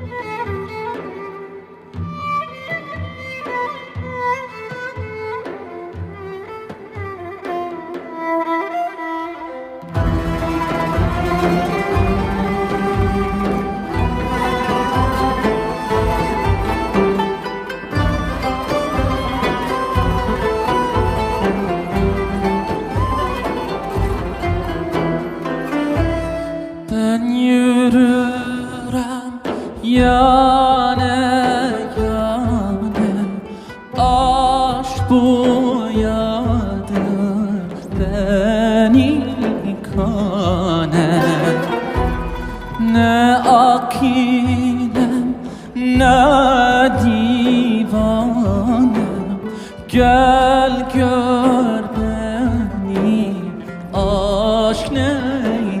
Ben yane yane Aşk boyadır beni kane Ne akinem ne divanem Gel beni aşk neyledi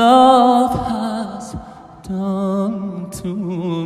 love has done to